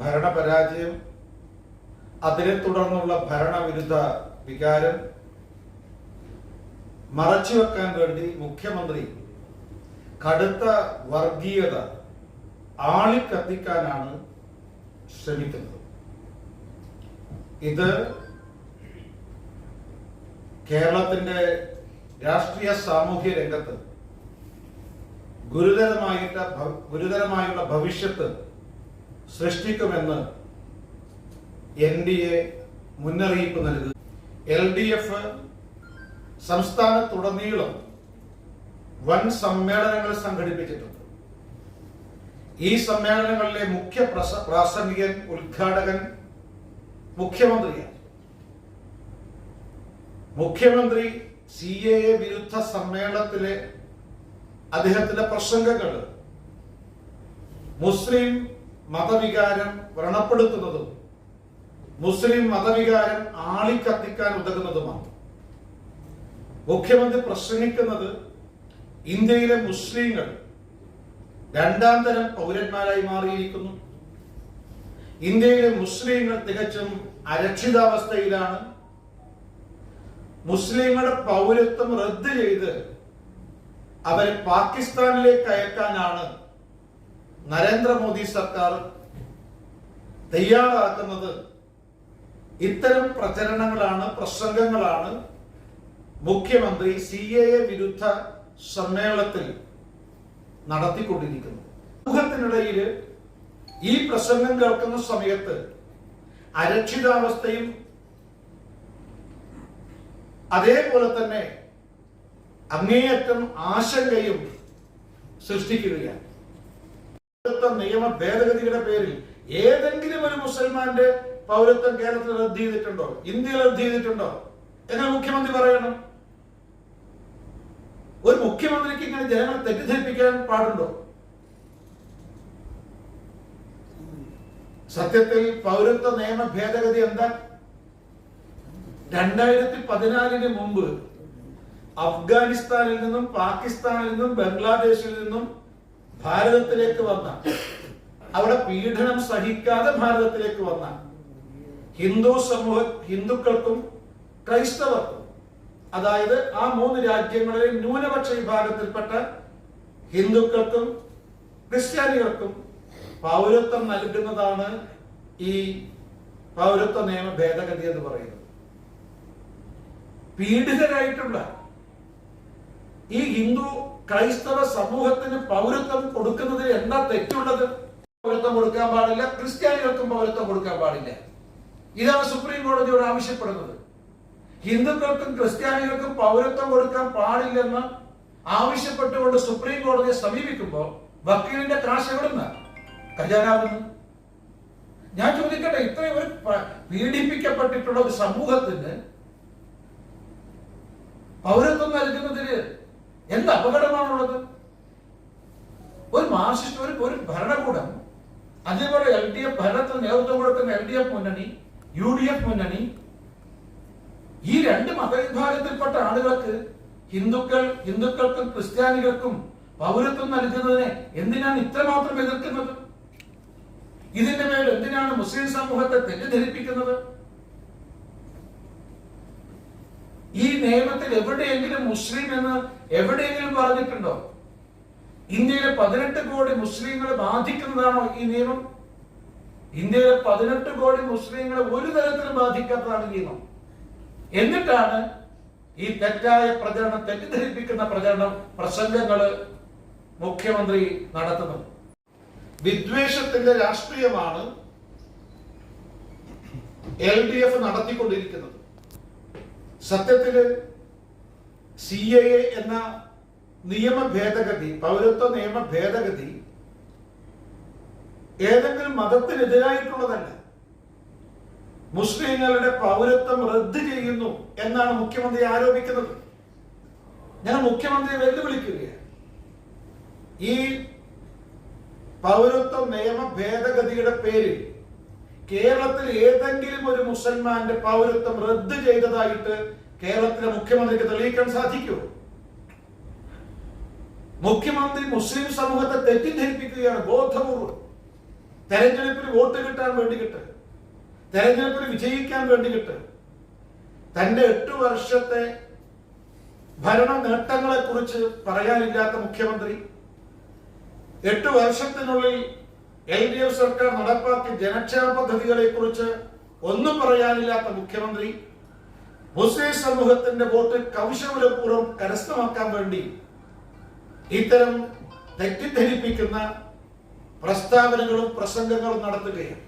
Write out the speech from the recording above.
ഭരണപരാജയം അതിനെ തുടർന്നുള്ള ഭരണവിരുദ്ധ വികാരം മറച്ചുവെക്കാൻ വേണ്ടി മുഖ്യമന്ത്രി കടുത്ത വർഗീയത ആളിക്കത്തിക്കാനാണ് ശ്രമിക്കുന്നത്. ഇത് കേരളത്തിന്റെ രാഷ്ട്രീയ സാമൂഹ്യ രംഗത്ത് ഗുരുതരമായിട്ട് ഗുരുതരമായുള്ള ഭവിഷ്യത്ത് സൃഷ്ടിക്കുമെന്ന് എൻ ഡി എ മുന്നറിയിപ്പ് നൽകുക എൽ ഡി എഫ് സംസ്ഥാനത്തുടനീളം വൻ സമ്മേളനങ്ങൾ സംഘടിപ്പിച്ചിട്ടുണ്ട്. ഈ സമ്മേളനങ്ങളിലെ മുഖ്യ പ്രസ- പ്രാസംഗികൻ ഉദ്ഘാടകൻ മുഖ്യമന്ത്രിയാണ്. മുഖ്യമന്ത്രി സി എ എ വിരുദ്ധ സമ്മേളനത്തിലെ അദ്ദേഹത്തിന്റെ പ്രസംഗങ്ങൾ മുസ്ലിം മതവികാരം വ്രണപ്പെടുത്തുന്നതും മുസ്ലിം മതവികാരം ആളിക്കത്തിക്കാൻ ഉതകുന്നതുമാണ്. മുഖ്യമന്ത്രി പ്രസംഗിക്കുന്നത് ഇന്ത്യയിലെ മുസ്ലിങ്ങൾ രണ്ടാം തരം പൗരന്മാരായി മാറിയിരിക്കുന്നു. ഇന്ത്യയിലെ മുസ്ലിങ്ങൾ തികച്ചും അരക്ഷിതാവസ്ഥയിലാണ്. മുസ്ലിങ്ങളുടെ പൗരത്വം റദ്ദ് ചെയ്ത് അവരെ പാകിസ്ഥാനിലേക്ക് അയക്കാനാണ് നരേന്ദ്രമോദി സർക്കാർ തയ്യാറാക്കുന്നത് ഇത്തരം പ്രചരണങ്ങളാണ് പ്രസംഗങ്ങളാണ്. മുഖ്യമന്ത്രി സി എ എ വിരുദ്ധ സമ്മേളനത്തിൽ നടത്തിക്കൊണ്ടിരിക്കുന്നത് സമൂഹത്തിനിടയിൽ ഈ പ്രസംഗം കേൾക്കുന്ന സമയത്ത് അരക്ഷിതാവസ്ഥയും അതേപോലെ തന്നെ അങ്ങേയറ്റം ആശങ്കയും സൃഷ്ടിക്കുകയാണ്. നിയമ ഭേദഗതിയുടെ പേരിൽ ഏതെങ്കിലും ഒരു മുസൽമാന്റെ പൗരത്വം കേരളത്തിൽ റദ്ദ് ചെയ്തിട്ടുണ്ടോ? ഇന്ത്യയിൽ റദ്ദ് ചെയ്തിട്ടുണ്ടോ? എങ്ങനെ മുഖ്യമന്ത്രി പറയണം? ഒരു മുഖ്യമന്ത്രിക്ക് ഇങ്ങനെ ജനങ്ങളെ തെറ്റിദ്ധരിപ്പിക്കാൻ പാടുണ്ടോ? സത്യത്തിൽ പൗരത്വ നിയമ ഭേദഗതി എന്താ? രണ്ടായിരത്തി പതിനാലിന് മുമ്പ് അഫ്ഗാനിസ്ഥാനിൽ നിന്നും പാകിസ്ഥാനിൽ നിന്നും ബംഗ്ലാദേശിൽ നിന്നും ഭാരതത്തിലേക്ക് വന്ന. അവിടെ പീഡനം സഹിക്കാതെ ഭാരതത്തിലേക്ക് വന്ന. ഹിന്ദു സമൂഹ ഹിന്ദുക്കൾക്കും ക്രൈസ്തവർക്കും അതായത് ആ മൂന്ന് രാജ്യങ്ങളിലെ ന്യൂനപക്ഷ വിഭാഗത്തിൽപ്പെട്ട ഹിന്ദുക്കൾക്കും ക്രിസ്ത്യാനികൾക്കും പൗരത്വം നൽകുന്നതാണ് ഈ പൗരത്വ നിയമ ഭേദഗതി എന്ന് പറയുന്നത്. പീഡിതരായിട്ടുള്ള ഈ ഹിന്ദു ക്രൈസ്തവ സമൂഹത്തിന് പൗരത്വം കൊടുക്കുന്നതിൽ എന്താ തെറ്റുള്ളത്? പൗരത്വം കൊടുക്കാൻ പാടില്ല. ക്രിസ്ത്യാനികൾക്കും പൗരത്വം കൊടുക്കാൻ പാടില്ല. ഇതാണ് സുപ്രീം കോടതിയോട് ആവശ്യപ്പെടുന്നത്. ഹിന്ദുക്കൾക്കും ക്രിസ്ത്യാനികൾക്കും പൗരത്വം കൊടുക്കാൻ പാടില്ലെന്ന് ആവശ്യപ്പെട്ടുകൊണ്ട് സുപ്രീം കോടതിയെ സമീപിക്കുമ്പോൾ വക്കീലിന്റെ കാശ് എവിടുന്ന? ഖജാനാവുന്നു. ഞാൻ ചോദിക്കട്ടെ ഇത്രയും ഒരു പീഡിപ്പിക്കപ്പെട്ടിട്ടുള്ള ഒരു സമൂഹത്തിന് പൗരത്വം നൽകുന്നതിന് എന്ത് അപകടമാണുള്ളത്? ഒരു മാർസിസ്റ്റ് ഒരു ഒരു ഭരണകൂടം അതേപോലെ എൽ ഡി എഫ് ഭരണത്തിന് നേതൃത്വം കൊടുക്കുന്ന എൽ ഡി എഫ് മുന്നണി യു ഡി എഫ് മുന്നണി ഈ രണ്ട് മതവിഭാഗത്തിൽപ്പെട്ട ആളുകൾക്ക് ഹിന്ദുക്കൾ ഹിന്ദുക്കൾക്കും ക്രിസ്ത്യാനികൾക്കും പൗരത്വം നൽകുന്നതിനെ എന്തിനാണ് ഇത്രമാത്രം എതിർക്കുന്നത്? ഇതിന്റെ മേൽ എന്തിനാണ് മുസ്ലിം സമൂഹത്തെ തെറ്റിദ്ധരിപ്പിക്കുന്നത് ഈ നിയമത്തിൽ എവിടെയെങ്കിലും മുസ്ലിം എന്ന് എവിടെയെങ്കിലും പറഞ്ഞിട്ടുണ്ടോ? ഇന്ത്യയിലെ പതിനെട്ട് കോടി മുസ്ലിങ്ങളെ ബാധിക്കുന്നതാണോ ഈ നിയമം? ഇന്ത്യയിലെ പതിനെട്ട് കോടി മുസ്ലിങ്ങളെ ഒരു തരത്തിലും ബാധിക്കാത്തതാണ് നിയമം. എന്നിട്ടാണ് ഈ തെറ്റായ പ്രചരണം തെറ്റിദ്ധരിപ്പിക്കുന്ന പ്രചരണം പ്രസംഗങ്ങൾ മുഖ്യമന്ത്രി നടത്തുന്നത്. വിദ്വേഷത്തിന്റെ രാഷ്ട്രീയമാണ് എൽ ഡി എഫ് നടത്തിക്കൊണ്ടിരിക്കുന്നത്. സത്യത്തിൽ സി എ എ എന്ന നിയമ ഭേദഗതി പൗരത്വ നിയമ ഭേദഗതി ഏതെങ്കിലും മതത്തിനെതിരായിട്ടുള്ളതല്ല. മുസ്ലിങ്ങളുടെ പൗരത്വം റദ്ദ് ചെയ്യുന്നു എന്നാണ് മുഖ്യമന്ത്രി ആരോപിക്കുന്നത്. ഞാൻ മുഖ്യമന്ത്രിയെ വെല്ലുവിളിക്കുകയാണ്. ഈ പൗരത്വ നിയമ ഭേദഗതിയുടെ പേരിൽ കേരളത്തിൽ ഏതെങ്കിലും ഒരു മുസൽമാന്റെ പൗരത്വം റദ്ദ് ചെയ്തതായിട്ട് കേരളത്തിലെ മുഖ്യമന്ത്രിക്ക് തെളിയിക്കാൻ സാധിക്കുമോ മുഖ്യമന്ത്രി മുസ്ലിം സമൂഹത്തെ തെറ്റിദ്ധരിപ്പിക്കുകയാണ് ബോധപൂർവം. തെരഞ്ഞെടുപ്പിൽ വോട്ട് കിട്ടാൻ വേണ്ടി വേണ്ടിയിട്ട് തെരഞ്ഞെടുപ്പിൽ വിജയിക്കാൻ വേണ്ടി വേണ്ടിയിട്ട് തന്റെ എട്ട് വർഷത്തെ ഭരണ നേട്ടങ്ങളെ കുറിച്ച് പറയാനില്ലാത്ത മുഖ്യമന്ത്രി എട്ട് വർഷത്തിനുള്ളിൽ എൽ ഡി എഫ് സർക്കാർ നടപ്പാക്കിയ ജനക്ഷേമ പദ്ധതികളെ കുറിച്ച് ഒന്നും പറയാനില്ലാത്ത മുഖ്യമന്ത്രി മുസ്ലിം സമൂഹത്തിന്റെ വോട്ട് കൗശലപൂർവം കരസ്ഥമാക്കാൻ വേണ്ടി ഇത്തരം തെറ്റിദ്ധരിപ്പിക്കുന്ന പ്രസ്താവനകളും പ്രസംഗങ്ങളും നടത്തുകയാണ്.